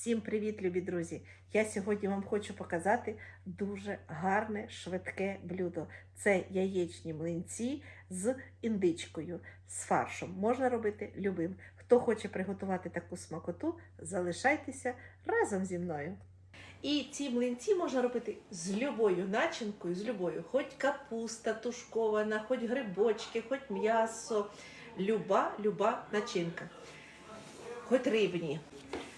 Всім привіт, любі друзі! Я сьогодні вам хочу показати дуже гарне швидке блюдо. Це яєчні млинці з індичкою, з фаршом. Можна робити любим. Хто хоче приготувати таку смакоту, залишайтеся разом зі мною. І ці млинці можна робити з любою начинкою, з любою, хоч капуста тушкована, хоч грибочки, хоч м'ясо. Люба, люба начинка. Хоч рибні.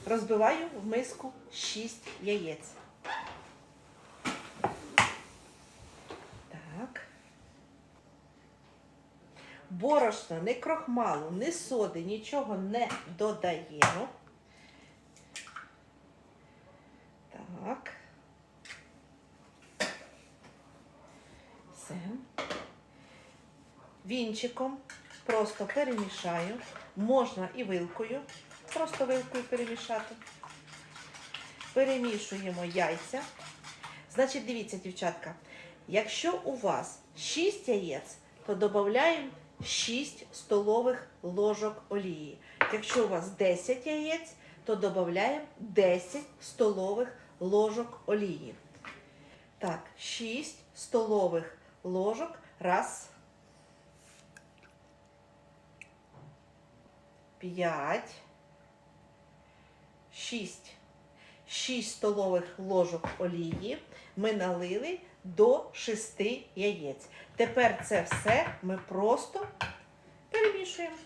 Розбиваю в миску 6 яєць. Так. Борошна, не крохмалу, не соди, нічого не додаємо. Так. Все. Вінчиком просто перемішаю. Можна і вилкою. Просто вилкою перемішати. Перемішуємо яйця. Значить, дивіться, дівчатка, якщо у вас 6 яєць, то додаємо 6 столових ложок олії. Якщо у вас 10 яєць, то додаємо 10 столових ложок олії. Так, 6 столових ложок. Раз. 5. 6. 6 столових ложок олії ми налили до 6 яєць. Тепер це все ми просто перемішуємо.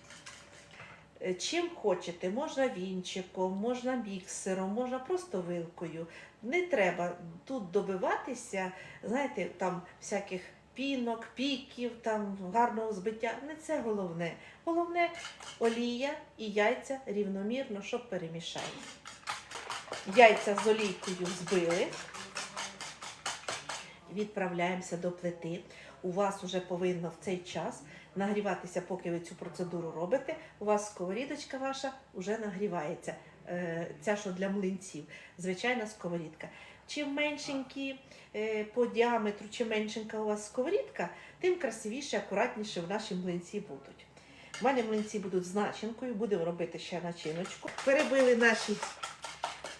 Е, Чим хочете, можна вінчиком, можна міксером, можна просто вилкою. Не треба тут добиватися, знаєте, там всяких пінок, піків, там гарного збиття. Не це головне. Головне олія і яйця рівномірно, щоб перемішали. Яйця з олійкою збили. Відправляємося до плити. У вас вже повинно в цей час нагріватися, поки ви цю процедуру робите. У вас сковорідочка ваша вже нагрівається. Е, Ця, що для млинців, звичайна сковорідка. Чим меншенькі е, по діаметру, чим меншенька у вас сковорідка, тим красивіше, акуратніше в наші млинці будуть. У мене млинці будуть з начинкою, будемо робити ще начиночку. Перебили наші,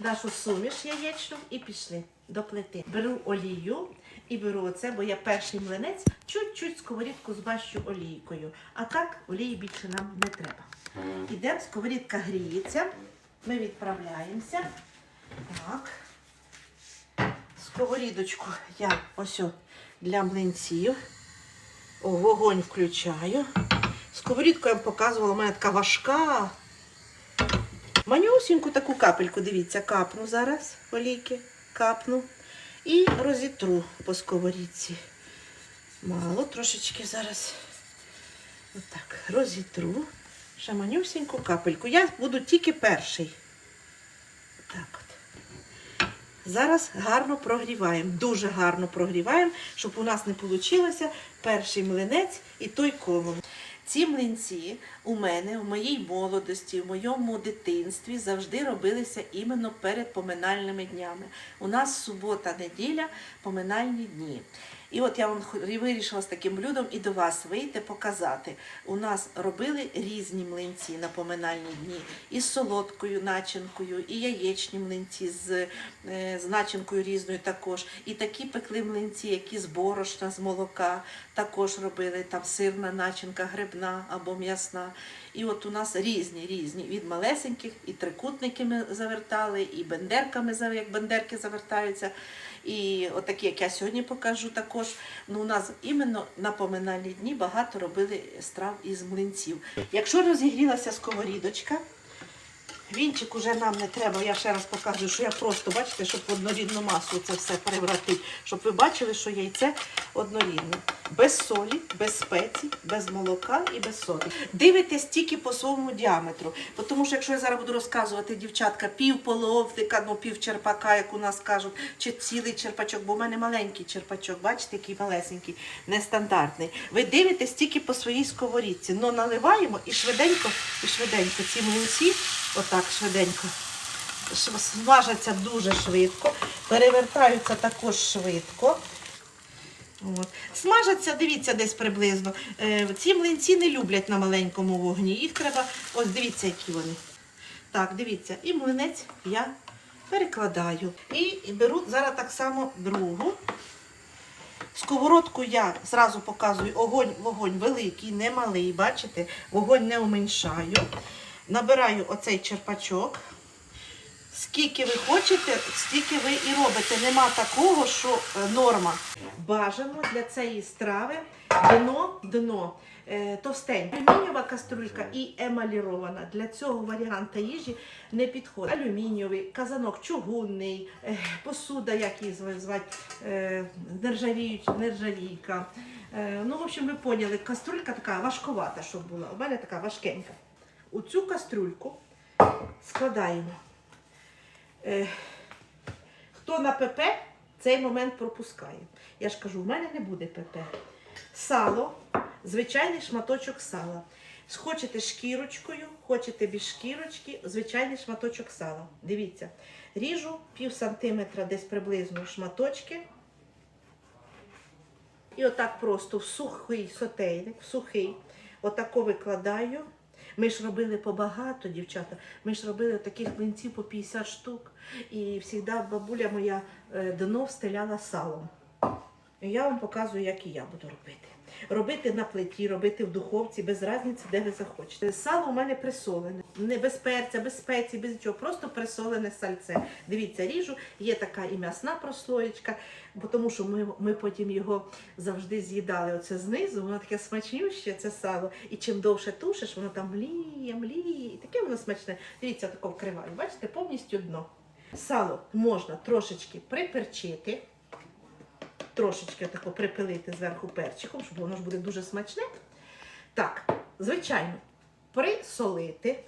нашу суміш яєчну і пішли до плити. Беру олію і беру оце, бо я перший млинець, чуть-чуть сковорідку збащу олійкою. А так олії більше нам не треба. Ідемо, сковорідка гріється. Ми відправляємося. Так. Сковорідочку я ось для млинців. О, вогонь включаю. Сковорідку я вам показувала, у мене така важка. Манюсіньку таку капельку, дивіться, капну зараз олійки, капну. І розітру по сковорідці. Мало трошечки зараз. Отак, розітру. Ще манюсіньку капельку. Я буду тільки перший. Так от. Зараз гарно прогріваємо, дуже гарно прогріваємо, щоб у нас не вийшло перший млинець і той колом. Ці млинці у мене в моїй молодості, в моєму дитинстві завжди робилися іменно перед поминальними днями. У нас субота-неділя поминальні дні. І от я вам вирішила з таким блюдом і до вас вийти, показати. У нас робили різні млинці на поминальні дні із солодкою начинкою, і яєчні млинці з, е, з начинкою різною також. І такі пекли млинці, які з борошна, з молока також робили. Там сирна начинка, грибна або м'ясна. І от у нас різні, різні від малесеньких, і трикутники ми завертали, і бендерками, як бендерки завертаються. І отакі, як я сьогодні покажу також. Ну, у нас іменно на поминальні дні багато робили страв із млинців. Якщо розігрілася сковорідочка, вінчик уже нам не треба. Я ще раз покажу, що я просто, бачите, щоб в однорідну масу це все перевратити, щоб ви бачили, що яйце однорідне. Без солі, без спецій, без молока і без соди. Дивитесь тільки по своєму діаметру. Тому що якщо я зараз буду розказувати, дівчатка, пів половника, ну пів черпака, як у нас кажуть, чи цілий черпачок, бо в мене маленький черпачок, бачите, який малесенький, нестандартний. Ви дивитесь тільки по своїй сковорідці. Ну наливаємо і швиденько, і швиденько ці млинці, отак швиденько. Смажаться дуже швидко, перевертаються також швидко. От. Смажаться, дивіться, десь приблизно. Е, ці млинці не люблять на маленькому вогні. Їх треба, ось дивіться, які вони. Так, дивіться, і млинець я перекладаю. І беру зараз так само другу. Сковородку я зразу показую огонь, вогонь великий, не малий, бачите? Вогонь не уменьшаю. Набираю оцей черпачок. Скільки ви хочете, стільки ви і робите. Нема такого, що е, норма. Бажано для цієї страви дно, дно е, товстеньке. Алюмінієва каструлька і емалірована. Для цього варіанта їжі не підходить. Алюмінієвий, казанок чугунний, е, посуда, як її зва- звати, нержавійка. Ну, в общем, ви поняли, каструлька така важковата, щоб була. У мене така важкенька. У цю каструльку складаємо. Е, хто на ПП, цей момент пропускає. Я ж кажу, в мене не буде ПП. Сало, звичайний шматочок сала. Хочете шкірочкою, хочете без шкірочки, звичайний шматочок сала. Дивіться, ріжу пів сантиметра десь приблизно шматочки. І отак просто в сухий сотейник, в сухий, отако викладаю. Ми ж робили побагато, дівчата. Ми ж робили таких млинців по 50 штук. І завжди бабуля моя е, дно встеляла салом. Я вам показую, як і я буду робити. Робити на плиті, робити в духовці, без різниці, де ви захочете. Сало у мене присолене. Не без перця, без спецій, без нічого, просто присолене сальце. Дивіться, ріжу, є така і м'ясна прослоєчка, бо тому що ми, ми потім його завжди з'їдали оце знизу, воно таке смачнюще, це сало. І чим довше тушиш, воно там мліє, мліє, і таке воно смачне. Дивіться, тако вкриваю. Бачите, повністю дно. Сало можна трошечки приперчити трошечки тако припилити зверху перчиком, щоб воно ж буде дуже смачне. Так, звичайно, присолити.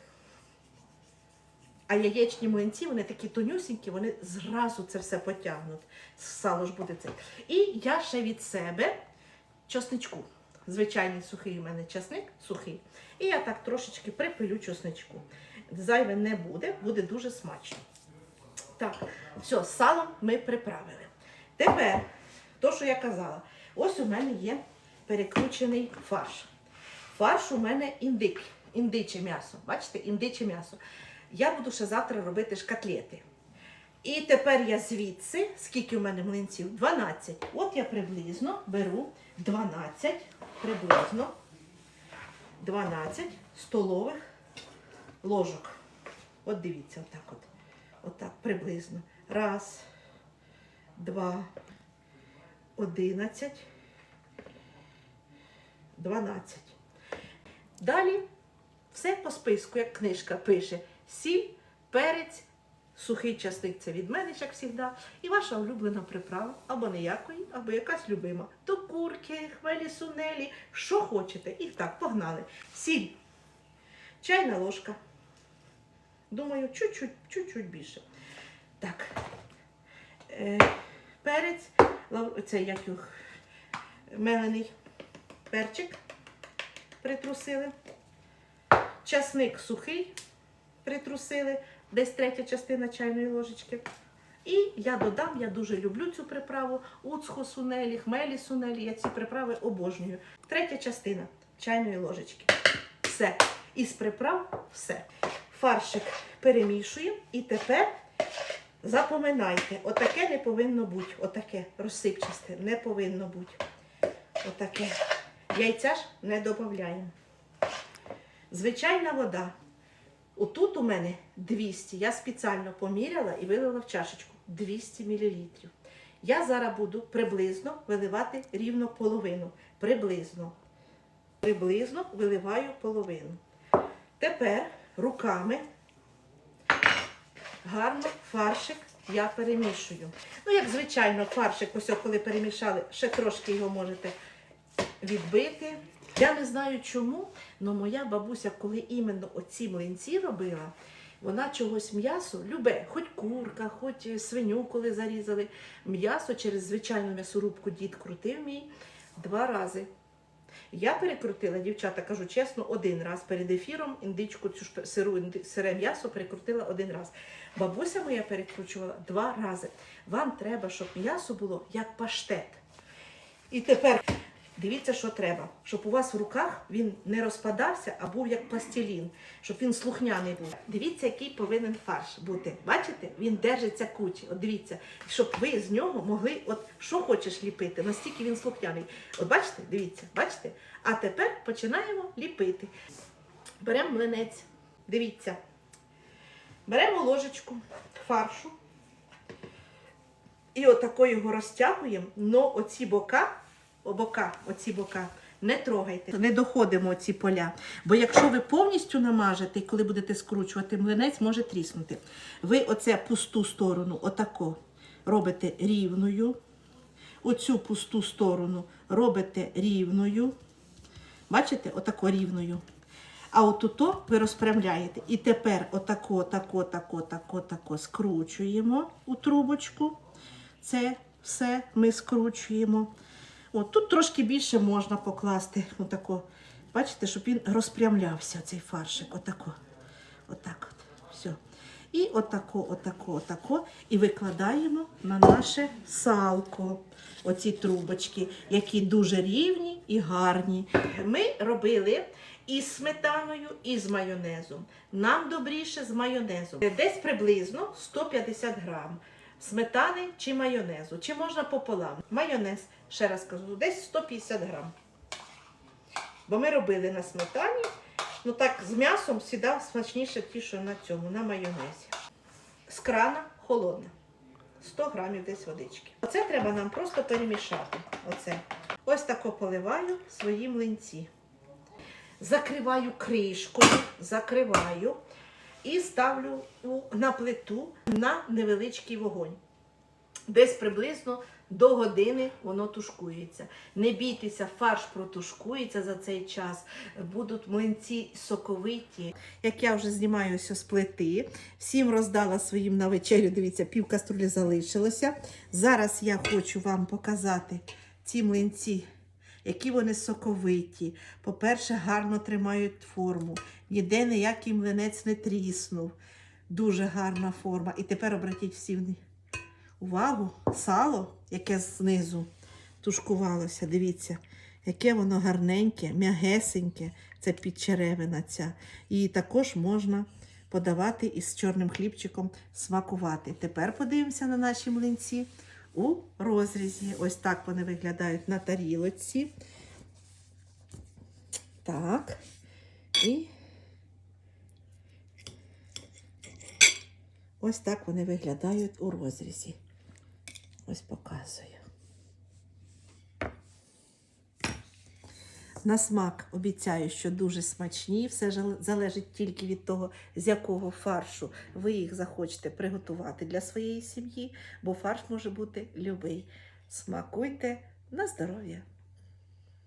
А яєчні млинці, вони такі тонюсінькі, вони зразу це все потягнуть. Сало ж буде це. І я ще від себе чесничку. Звичайний сухий у мене чесник, сухий. І я так трошечки припилю чесничку. Зайве не буде, буде дуже смачно. Так, все, салом ми приправили. Тепер, то, що я казала, ось у мене є перекручений фарш. Фарш у мене індик, індиче м'ясо. Бачите, індиче м'ясо. Я буду ще завтра робити шкатлети. І тепер я звідси, скільки у мене млинців? 12. От я приблизно беру 12, приблизно 12 столових ложок. От дивіться, отак от. Отак, приблизно. Раз, два, одинадцять, дванадцять. Далі все по списку, як книжка пише: сіль, перець, сухий часник це від мене, як завжди, і ваша улюблена приправа, або ніякої, або якась любима. То курки, хмелі, сунелі, що хочете. І так, погнали. Сіль, чайна ложка. Думаю, чуть-чуть, чуть-чуть більше. Так. Е, перець, це як його, мелений перчик притрусили. Часник сухий притрусили, десь третя частина чайної ложечки. І я додам, я дуже люблю цю приправу, уцхо сунелі, хмелі сунелі, я ці приправи обожнюю. Третя частина чайної ложечки. Все. Із приправ все. Фаршик перемішуємо і тепер запоминайте, отаке не повинно бути. Отаке розсипчасте не повинно бути. Отаке. Яйця ж не додаємо. Звичайна вода. Отут у мене 200. Я спеціально поміряла і вилила в чашечку 200 мл. Я зараз буду приблизно виливати рівно половину. Приблизно. Приблизно виливаю половину. Тепер руками гарно фаршик я перемішую. Ну, як звичайно, фаршик, ось коли перемішали, ще трошки його можете відбити. Я не знаю чому, але моя бабуся, коли іменно оці млинці робила, вона чогось м'ясо любе, хоч курка, хоч свиню, коли зарізали. М'ясо через звичайну м'ясорубку дід крутив мій два рази. Я перекрутила, дівчата, кажу чесно, один раз перед ефіром індичку, цю сиру, сире м'ясо перекрутила один раз. Бабуся моя перекручувала два рази. Вам треба, щоб м'ясо було як паштет. І тепер Дивіться, що треба, щоб у вас в руках він не розпадався, а був як пластилін, щоб він слухняний був. Дивіться, який повинен фарш бути. Бачите, він держиться кучі. От дивіться, щоб ви з нього могли, от що хочеш ліпити, настільки він слухняний. От бачите, дивіться, бачите? А тепер починаємо ліпити. Беремо млинець. Дивіться. Беремо ложечку фаршу. І отако його розтягуємо, но оці бока, о, бока, оці бока, не трогайте, не доходимо ці поля. Бо якщо ви повністю намажете, і коли будете скручувати, млинець може тріснути. Ви оце пусту сторону, отако, робите рівною. Оцю пусту сторону робите рівною. Бачите, отако рівною. А отуто ви розправляєте. І тепер отако, тако, тако, тако, тако скручуємо у трубочку. Це все ми скручуємо. От тут трошки більше можна покласти. Отако. Бачите, щоб він розпрямлявся, цей фаршик. Отако. Отак от. Все. І отако, отако, отако. І викладаємо на наше салко. Оці трубочки, які дуже рівні і гарні. Ми робили і з сметаною, і з майонезом. Нам добріше з майонезом. Десь приблизно 150 грам сметани чи майонезу. Чи можна пополам. Майонез, ще раз кажу, десь 150 грам. Бо ми робили на сметані. Ну так, з м'ясом сідав смачніше ті, що на цьому, на майонезі. З крана холодне. 100 грамів десь водички. Оце треба нам просто перемішати. Оце. Ось тако поливаю свої млинці. Закриваю кришкою, закриваю і ставлю на плиту на невеличкий вогонь. Десь приблизно до години воно тушкується. Не бійтеся, фарш протушкується за цей час. Будуть млинці соковиті. Як я вже знімаюся з плити, всім роздала своїм на вечерю. Дивіться, пів каструлі залишилося. Зараз я хочу вам показати ці млинці. Які вони соковиті. По-перше, гарно тримають форму. Ніде ніякий млинець не тріснув. Дуже гарна форма. І тепер обратіть всі увагу, сало, яке знизу тушкувалося. Дивіться, яке воно гарненьке, м'ягесеньке. Це підчеревина ця. Її також можна подавати із чорним хлібчиком смакувати. Тепер подивимося на наші млинці у розрізі. Ось так вони виглядають на тарілочці. Так. І ось так вони виглядають у розрізі. Ось показую. На смак обіцяю, що дуже смачні. Все залежить тільки від того, з якого фаршу ви їх захочете приготувати для своєї сім'ї, бо фарш може бути любий. Смакуйте на здоров'я!